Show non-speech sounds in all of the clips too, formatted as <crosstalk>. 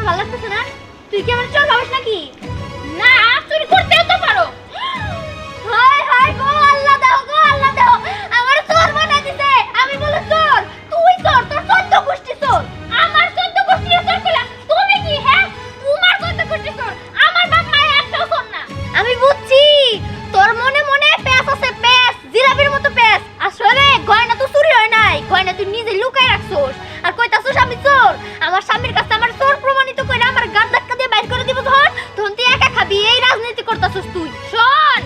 আমার ভালো লাগতেছে না? তুই কি আমার চোর ভাবিস নাকি? না চুরি করতেও তো পারো। হায় হায় গো, আল্লাহ দাও গো, আল্লাহ দাও আমার চোর বানাই দিতে আমি বলে চোর, তুই চোর, তোর চোদ্দ গোষ্ঠী চোর। আমার চোদ্দ গোষ্ঠী চোর কইলা, তুমি কি হ্যাঁ? তোমার চোদ্দ গোষ্ঠী চোর, আমার বাপ মায়ের একটাও চোর না। আমি বুঝছি, তোর মনে মনে প্যাস আছে প্যাস জিলাপির মতো প্যাস আসলে গয়না তো চুরি হয় নাই। গয়না তুই নিজে লুকাই রাখছোস। আর কইতাছোস আমি চোর, আমার স্বামীর কাছে করতাছোস তুই? শোন,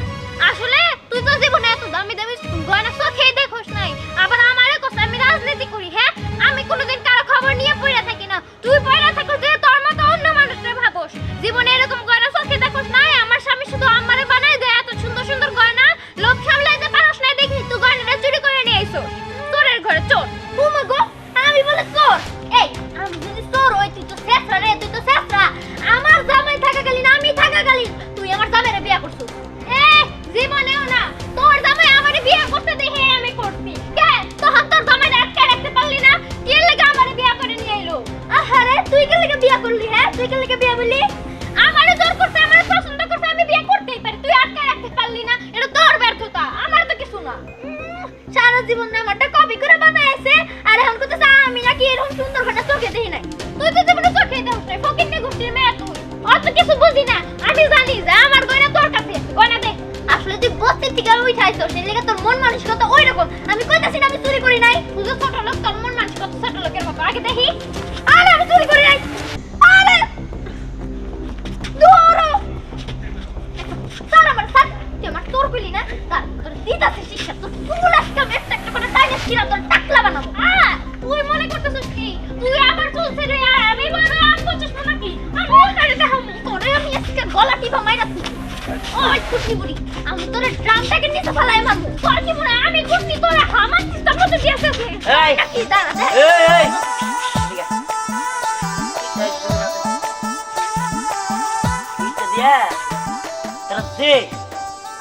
আসলে তুই তো জীবনে এত দামি দামি গয়না চোখেই দেখোস নাই। আবার আমারে কষ্ট, আমি রাজনীতি করি হ্যাঁ? আমি কোনোদিন কারও খবর নিয়ে পড়ে থাকি না। তুই পড়ে থাকো যে তোর মতো অন্য মানুষরে ভাবোস। জীবনে এরকম করলি তুই কে লাগে বিয়া বলি? আমারে জোর করতে আমারে পছন্দ করতে আমি বিয়া করতেই পারি। তুই আটকে রাখতে পারলি না, এটা তোর ব্যর্থতা আমার তো কিছু না। সারা জীবন নামারটা কপি করে বানাইছে, আর এখন কত আমি নাকি এরকম সুন্দর ঘটা চোখে দেখি নাই। তুই তো জীবনে চোখে দেখ নাই ফকির নে গোষ্ঠীর মেয়ে তুই। অত কিছু বুঝি না, আমি জানি যে আমার গয়না তোর কাছে গয়না দে। আসলে তুই বস্তির থেকে উঠাইছো, সেই লেগে তোর মন মানসিকতা ওই রকম আমি কইতাছি না আমি চুরি করি নাই তুই ছোট লোক, তোর মন মানসিকতা ছোট লোকের মতো। আগে দেখি। ওই কুটি বুড়ি আমি তোর ড্রামটাকে নিচে ফেলাই মারবো। তোর কি মনে আমি কুটি তোর আমার চিন্তা করতে দিয়েছে এই! কি? দাঁড়া এই, এই! ঠিক আছে। এইটা দিয়া।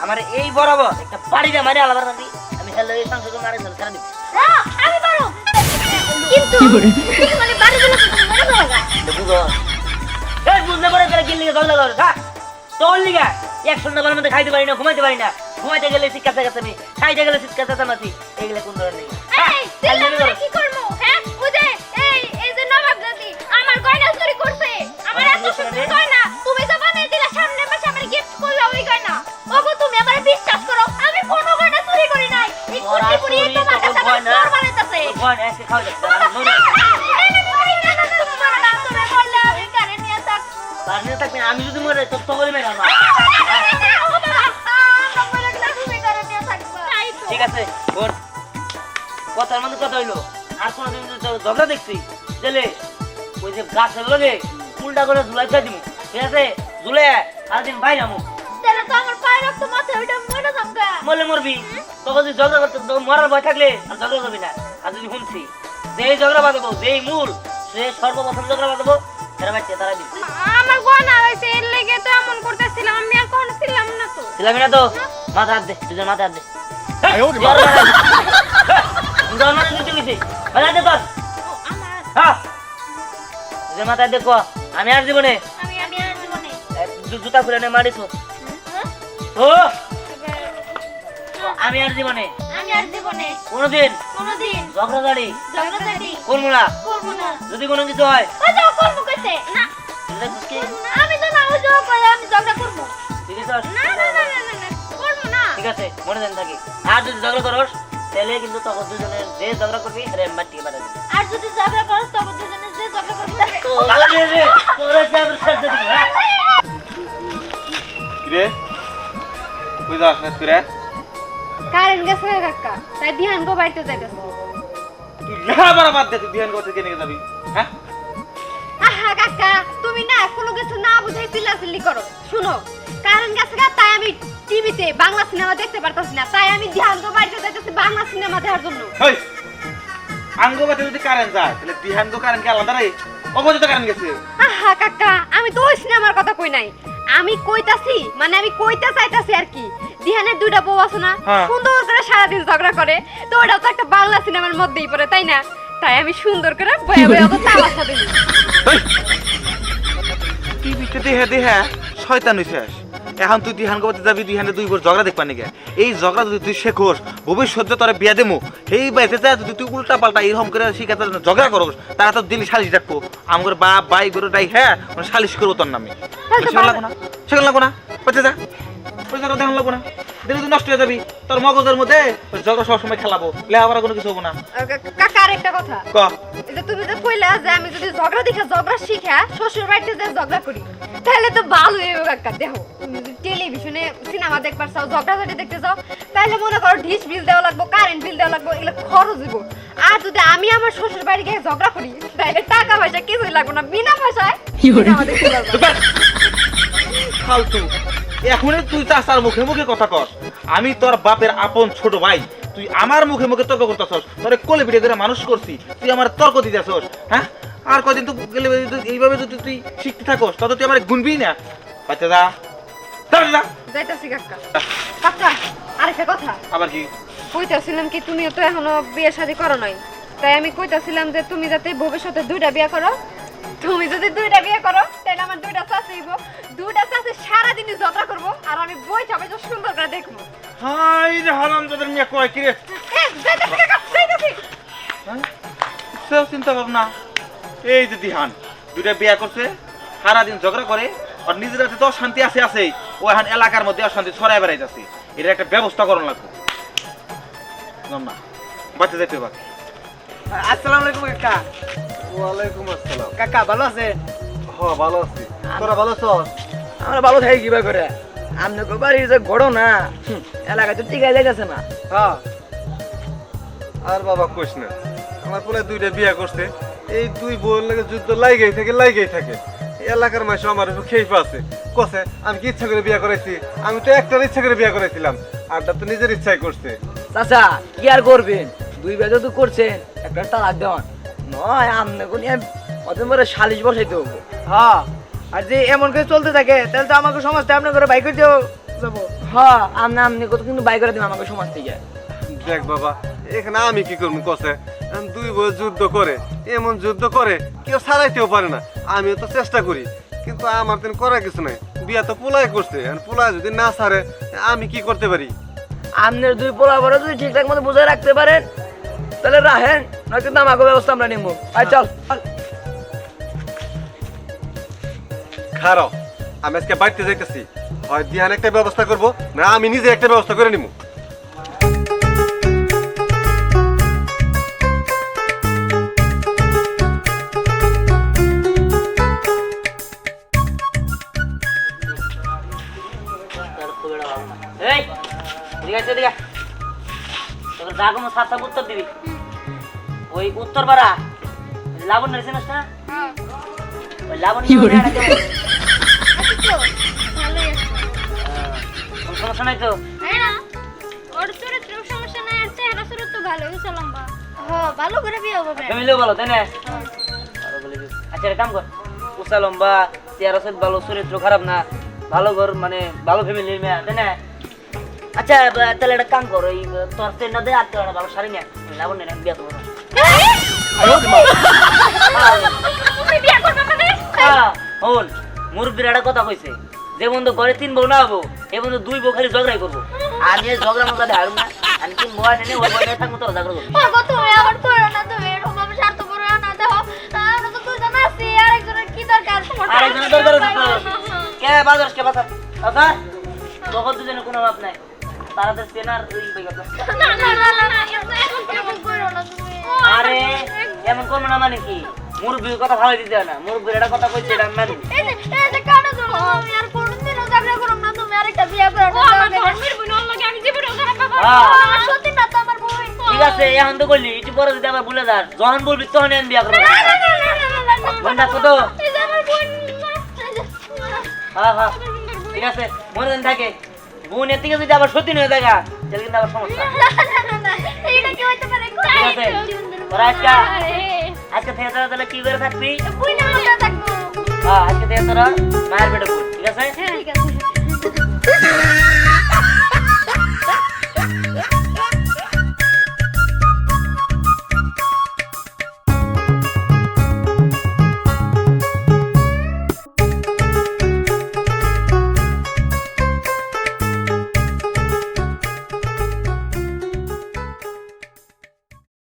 আমার এই বরাবর একটা বাড়ি দিয়ে মারি আলাদা রাখবি। আমি হেলে এই সংসদে মারি ধরে ছেড়ে দিবি। আমি পারো কিন্তু মানে বাড়ি হবে বুঝো এই বুঝলে পরে তারা ঝগড়া করে খা তোর লিগা। এক সন্ধ্যাবেলার মধ্যে খাইতে পারি না ঘুমাইতে পারি না। ঘুমাইতে গেলে শিক্ষা থাকাতে আমি খাইতে গেলে শিক্ষা থাকাতে এগুলো কোন ধরনের এই কি করব? হ্যাঁ বুঝে এই এই যে নবাব দাদি আমার গয়না চুরি করছে। আমার এত সুন্দর গয়না তুমি তো বানাই দিলা সামনের মাসে আমার গিফট করলা ওই গয়না। ওগো তুমি আমার বিশ্বাস করো আমি কোনো গয়না চুরি করি নাই। এই কুটি পুরি তোমার কাছে আমার গয়না। বানাইতাছে। ভয় না আজকে কথার মধ্যে কথা হইল আর কোনোদিন ঝগড়া দেখছি তাহলে ওই যে গাছের লগে উল্টা করে ঝুলাই খাই দিব ঠিক আছে? ঝুলে সারাদিন বাইরে আমো মরলে মরবি। তখন যদি ঝগড়া করতে মরার ভয় থাকলে আর ঝগড়া করবি না। আর যদি শুনছি যেই ঝগড়া বাঁধবো যেই মূল সে সর্বপ্রথম ঝগড়া বাঁধবো সেটা বাচ্চা তারা দিবি আমার গয়না হয়েছে এর লেগে তো এমন করতেছিলাম আমি আর ছিলাম না তো। ছিলামি না তো? মাথা হাত দে দুজন মাথা হাত দে। <laughs> দিতে গেছি। হ্যাঁ। আমি আর জীবনে জুতা খুলে নে মারিস ও। আমি আর জীবনে। আমি আর জীবনে। কোনোদিন। কোনোদিন। ঝগড়াঝাড়ি ঝগড়াঝাটি করব না করব না যদি কোনো কিছু হয়। ওই যাও করব কইছে। না। আমি তো না ওই যাও কই আমি ঝগড়া করব। ঠিক আছে? না না না না না, না না ঠিক আছে মনে দেন থাকি। আর যদি ঝগড়া করস তাহলে কিন্তু তখন দুজনে যে ঝগড়া করবি সেটা আমি বাড়ি পাঠাবি আর যদি ঝগড়া করস তখন দুজনে যে ঝগড়া করবি তাকে ভালো রে রে তোরা আমার সাথে দিবি হ্যাঁ? কিরে? কই যাস না তুই রে কারেন্ট গেছে না কাকা? তাই বিহান গো বাড়িতে যাইতেছে। তুই লেখাপড়া বাদ দে তুই বিহান করতে কেনে যাবি হ্যাঁ? আহা কাকা তুমি না কোনো কিছু না বুঝাই চিল্লাচিল্লি করো। শুনো কারেন্ট গেছে গা তাই আমি টিভিতে বাংলা সিনেমা দেখতে পারতাছি না তাই আমি ধ্যান গো বাড়িতে যাইতেছি বাংলা সিনেমা দেখার জন্য। হই আঙ্গবাতে যদি কারেন্ট যায় তাহলে বিহান তো কারেন্ট কি আলাদা রে? অবৈধ কারেন্ট গেছে। আহা কাকা আমি তো ওই সিনেমার কথা কই নাই। আমি কইতাছি মানে আমি কইতে চাইতাছি আর কি। দিহানের দুইটা বউ আছে না হ্যাঁ। সুন্দর করে সারাদিন ঝগড়া করে তো ওটাও তো একটা বাংলা সিনেমার মধ্যেই পড়ে তাই না? তাই আমি সুন্দর করে বয়া বয়া তো তামাশা দিই তুই দিহে দিহে শয়তান হইছিস এখন তুই দিহান গোবাতে যাবি দুই হানে দুই বোর ঝগড়া দেখবা নাকি এই ঝগড়া যদি তুই শেখোস ভবিষ্যতে তোরা বিয়া দেমু। এই বাড়িতে যা যদি তুই উল্টা পাল্টা এরকম করে শিখাতে ঝগড়া করো তারা তো দিলি সালিশ ডাকবো। আমার বাপ বাই গরু ডাই হ্যাঁ সালিশ করব তোর নামে। সেগুলো ভালো। না সেগুলো যা দেখান লাগবো না। দিলে তুই নষ্ট হয়ে যাবি। তোর মগজের মধ্যে ঝগড়া সবসময় খেলাবো। লেখাপড়া কোনো কিছু হব না। কাকা আরেকটা কথা। ক? তুমি যে কইলা যে আমি যদি ঝগড়া দেখে ঝগড়া শিখা শ্বশুর বাড়িতে যে ঝগড়া করি তাহলে তো ভালো হইব কাকা দেখো তুমি যদি টেলিভিশনে সিনেমা দেখবার চাও ঝগড়া ঝাটি দেখতে যাও তাহলে মনে করো ডিশ বিল দেওয়া লাগবো কারেন্ট বিল দেওয়া লাগবো এগুলো খরচ দিব আর যদি আমি আমার শ্বশুর বাড়ি গিয়ে ঝগড়া করি তাহলে টাকা পয়সা কিছুই লাগবে না বিনা পয়সায় ফালতু এখনই তুই চাচার মুখে মুখে কথা কর আমি তোর বাপের আপন ছোট ভাই তুই আমার মুখে মুখে তর্ক করতেছস তোরে কোলে পিঠে করে মানুষ করছি তুই আমার তর্ক দিতেছস হ্যাঁ? আর কদিন তো গেলে এইভাবে যদি তুই শিখতে থাকস তত তুই আমার গুনবি না। বাচ্চা যা, যা, যা। যাইতাছি কাকা। কাকা আরেকটা কথা। আবার কি? কইতাছিলাম কি তুমিও তো এখনও বিয়ে শাদী করো নাই। তাই আমি কইতাছিলাম যে তুমি যাতে ভবিষ্যতে দুইটা বিয়ে করো। তুমি যদি দুইটা বিয়ে করো তাহলে আমার দুইটা হইব। দুইটা চাষে সারাদিনই ঝগড়া করব আর আমি বই চাপে সুন্দর করে দেখব। হাই রে হারাম যাদের মিয়া কয় কি রে। সেও চিন্তা ভাবনা। এই যে দিহান দুইটা বিয়া করছে সারাদিন ঝগড়া করে আর নিজের হাতে তো শান্তি আছে আছে ও এখন এলাকার মধ্যে অশান্তি ছড়াই বেড়াইতেছে এর একটা ব্যবস্থা করণ লাগবে। না বাচ্চা যেতে পারে আসসালামু আলাইকুম কাকা। ওয়ালাইকুম আসসালাম। কাকা ভালো আছেন? হ ভালো আছি। তোরা ভালো আছো আমরা ভালো থাকি কিবা করে। আপনাকে বাড়ির যে ঘটনা হুম, এলাকায় তো টিকাই যাইতেছে না। হ্যাঁ আর বাবা কইস না আমার পোলে দুইটা বিয়া করছে। এই দুই বউয়ের লাগে যুদ্ধ লাইগেই থাকে লাইগেই থাকে। এলাকার মানুষ আমার উপর খেয়ে আছে। কসে আমি কি ইচ্ছা করে বিয়া করেছি আমি তো একটার ইচ্ছা করে বিয়া করাইছিলাম। আরটা তো নিজের ইচ্ছাই করছে। চাচা কি আর করবেন? দুই বেজে তো করছেন একটা তালাক দেওয়ান নয় আপনাকে নিয়ে অতদিন পরে সালিশ বসাইতে হবে হ্যাঁ। আর যে এমন করে চলতে থাকে তাহলে তো আমাকে সমাজটা আপনার করে বাইক করে দিও যাব। হ্যাঁ। আপনি আপনি কত কিন্তু বাইক করে দেবেন আমাকে সমাজ থেকে। দেখ বাবা এখানে আমি কি করব এখন দুই বউ যুদ্ধ করে। এমন যুদ্ধ করে কেউ সারাইতেও পারে না। আমিও তো চেষ্টা করি কিন্তু আমার দিন করার কিছু নাই। বিয়া তো পোলাই করছে পোলাই যদি না সারে আমি কি করতে পারি? আপনার দুই পোলা বড় যদি ঠিকঠাক মতো বুঝে রাখতে পারেন তাহলে নয়তো কিন্তু আমাকে ব্যবস্থা আমরা নিবো আর চল। খারাপ আমি আজকে বাড়িতে যাইতেছি। হয় দিহান একটা ব্যবস্থা করব না আমি নিজে একটা ব্যবস্থা করে নিব তোকে যা কোনো সাত সাত উত্তর দিবি। ওই উত্তর পাড়া লাবণ্য চিনিস না? ওই লাবণ্য সমস্যা নাই তো? না? ওর চরিত্র সমস্যা নাই, আর চেহারা চরিত্র ভালো, হইছে লম্বা। হ, ভালো করে বিয়ে হবে ফ্যামিলিও ভালো তাই না। আরও বলে দিস। আচ্ছা একটা কাম কর। উষা লম্বা ভালো চরিত্র খারাপ না ভালো ঘর মানে ভালো ফ্যামিলির মেয়ে তাই না? আচ্ছা তাহলে একটা কাম কর ওই তোর ট্রেন না দে আর তোর শাড়ি নিয়ে আয়। লাবণ্য আমি বিয়া করব। না মানে? হন মুরব্বীর একটা কথা কইছে। যে বন্ধু ঘরে তিন বউ না হব এ বন্ধু দুই বউ খালি ঝগড়াই করব। আমি ঝগড়া মজা দেখারুম না। আমি তিন বউ নেনে ওই বউ থাকব তোরা ঝগড়া করব। তুমি আবার করো না, তুমি এরকম ভাবে স্বার্থপর হও না, দেখো, আমরা তো দুজন আছি, আরেকজনের কি দরকার? তোমার তো আরেকজনের দরকার কে বাজার কে বাজার? কথা তখন দুজনে কোনো ভাব নাই। তাড়াতাড়ি চেনার ওই বই কথা না, না, না, না, না, এরকম- এরকম কেমন করো না তুমি? আরে এমন করব না মানে কি মুরব্বীর কথা ভালো দিতে হয় না মুরব্বীর একটা কথা কইছে এটা মানি এই যে- এই যে কানে ধরো, আমি আর কোনোদিনও ঝগড়া করব না, তুমি আরেকটা বিয়ে করো না, দরকার নেই। হ্যাঁ। আমার সত্যি না তো আমার বোন। ঠিক আছে এখন তো করলি একটু পরে যদি আবার ভুলে যাস যখন বলবি তখন আমি বিয়া করব না, না, না, না, না, না, না, না। বোন ডাকো তো এই যে আমার বোন, না, এই যে- হ্যাঁ হ্যাঁ ঠিক আছে মনে থাকে বোনের থেকে যদি আবার সতীন হয়ে দেখা তাহলে কিন্তু আবার সমস্যা। এটা কি হইতে পারে? ঠিক আছে। তোরা আজকে আজকে থেকে তোরা তাহলে কি করে থাকবি? হ্যাঁ, আজকে থেকে তোরা মায়ের বেটা ঠিক আছে? হ্যাঁ, ঠিক আছে।